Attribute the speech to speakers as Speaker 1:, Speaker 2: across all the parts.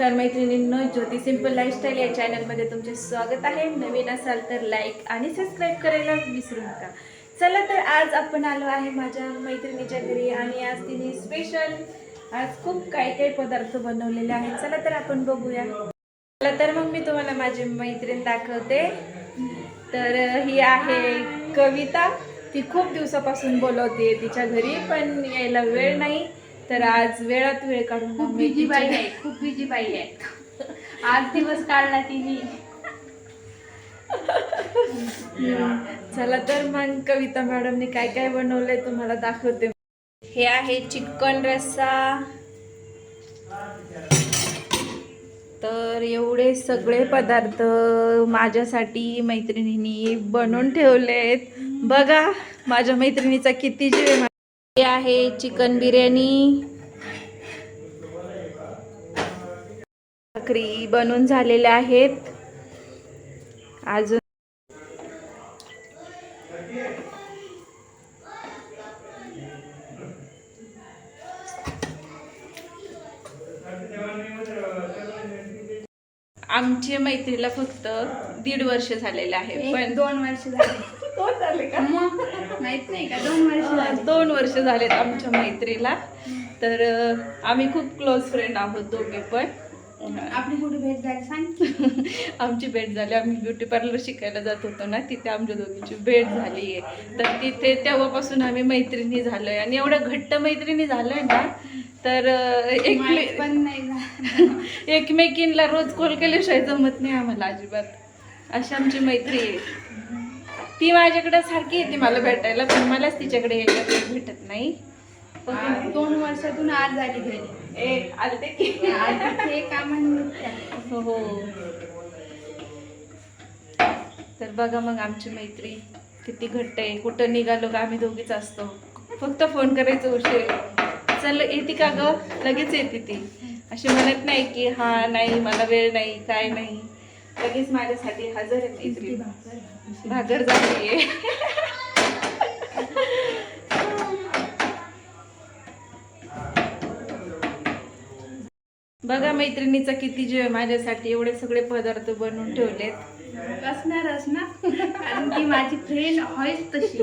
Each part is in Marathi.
Speaker 1: नमस्कार मैत्रिणींनो ज्योती सिंपल लाईफस्टाईल या चॅनलमध्ये तुमचे स्वागत आहे. नवीन असाल तर लाईक आणि सबस्क्राईब करायला विसरू नका. चला तर आज आपण आलो आहे माझ्या मैत्रिणीच्या घरी आणि आज तिने स्पेशल आज खूप काही काही पदार्थ बनवलेले आहेत. चला तर आपण बघूया. चला तर मग मी तुम्हाला माझी मैत्रीण दाखवते. तर ही आहे कविता. ती खूप दिवसापासून बोलवते तिच्या घरी पण यायला वेळ नाही. तर आज वेळात वेळ काढून
Speaker 2: खूप बिजी बाई आहे खूप बिजी बाई आहे. आज दिवस काढला तिने.
Speaker 1: चला तर मग कविता मॅडमने काय काय बनवलंय तुम्हाला दाखवते. हे आहे चिकन रस्सा. तर एवढे सगळे पदार्थ माझ्यासाठी मैत्रिणींनी बनवून ठेवलेत. बघा माझ्या मैत्रिणीचा किती जीव हे आहे चिकन बिर्याणी. भाकरी बनून झालेल्या आहेत. अजून आमच्या मैत्रीला फक्त दीड वर्ष झालेलं आहे पण
Speaker 2: दोन वर्ष झाले.
Speaker 1: दोन झाले का?
Speaker 2: मग माहीत नाही का? दोन वर्ष झाले.
Speaker 1: दोन वर्ष झालेत आमच्या मैत्रीला. तर आम्ही खूप क्लोज फ्रेंड आहोत दोघे पण.
Speaker 2: आपली कुठे भेट झाली? सांग.
Speaker 1: आमची भेट झाली. आम्ही ब्युटी पार्लर शिकायला जात होतो ना तिथे आमच्या दोघींची भेट झाली आहे तर तिथे तेव्हापासून आम्ही मैत्रिणी झालोय. आणि एवढ्या घट्ट मैत्रिणी झालोय ना तर एकमे
Speaker 2: पण नाही.
Speaker 1: एकमेकींना रोज कॉल केल्याशिवाय जमत नाही आम्हाला अजिबात. अशी आमची मैत्री आहे. ती माझ्याकडे सारखी येते मला भेटायला पण मलाच तिच्याकडे यायला भेटत नाही.
Speaker 2: दोन वर्षातून आज झाली घरी.
Speaker 1: ए आलते की.
Speaker 2: कामानिमित्त आली.
Speaker 1: हो हो. तर बघा मग आमची मैत्री किती घट्ट आहे. कुठं निघालो का आम्ही दोघीच असतो. फक्त फोन करायचं उशीर. चल येते का ग? लगेच येते ती. अशी म्हणत नाही की हा नाही मला वेळ नाही काय नाही. लगेच माझ्यासाठी हजर आहे मैत्री. भाकर झाली आहे. बघा मैत्रिणीचा किती जीव आहे माझ्यासाठी. एवढे सगळे पदार्थ बनवून ठेवलेत.
Speaker 2: असणारच ना. कारण की माझी फ्रेंड आहेच तशी.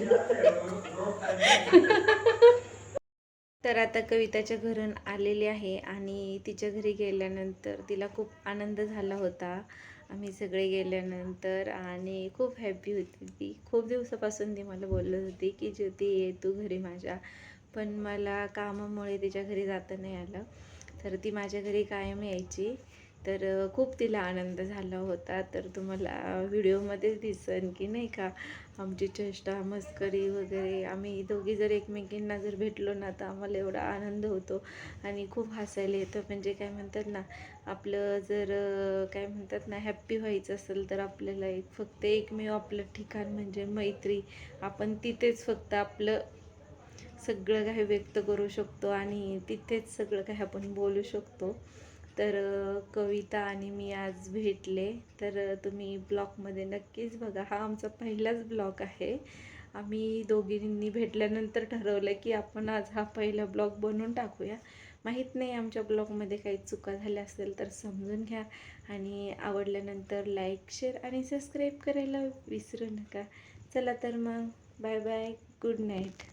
Speaker 1: तर आता कविताच्या घरून आलेली आहे आणि तिच्या घरी गेल्यानंतर तिला खूप आनंद झाला होता. आम्ही सगळे गेल्यानंतर आणि खूप हॅपी होती ती. खूप दिवसापासून ती मला बोलत होती की ज्योती ये तू घरी माझ्या. पण मला कामामुळे तिच्या घरी जाता नाही आलं. तर ती माझ्या घरी कायम यायची. तर खूप तिला आनंद झाला होता. तर तुम्हाला व्हिडिओमध्येच दिसन की नाही का? आमची चेष्टा मस्करी वगैरे आम्ही दोघी जर एकमेकींना जर भेटलो ना तर आम्हाला एवढा आनंद होतो आणि खूप हसायला येतं. म्हणजे काय म्हणतात ना आपलं जर काय म्हणतात ना हॅप्पी व्हायचं असेल तर आपल्याला एक फक्त एकमेव आपलं ठिकाण म्हणजे मैत्री. आपण तिथेच फक्त आपलं सगळं काही व्यक्त करू शकतो आणि तिथेच सगळं काही आपण बोलू शकतो. तर कविता आणि मी आज भेटले. तर तुम्ही ब्लॉगमध्ये नक्कीच बघा. हा आमचा पहिलाच ब्लॉग आहे. आम्ही दोघींनी भेटल्यानंतर ठरवलं की आपण आज हा पहिला ब्लॉग बनवून टाकूया. माहीत नाही आमच्या ब्लॉगमध्ये काही चुका झाल्या असेल तर समजून घ्या आणि आवडल्यानंतर लाईक शेअर आणि सबस्क्राईब करायला विसरू नका. चला तर मग. Bye bye. Good night.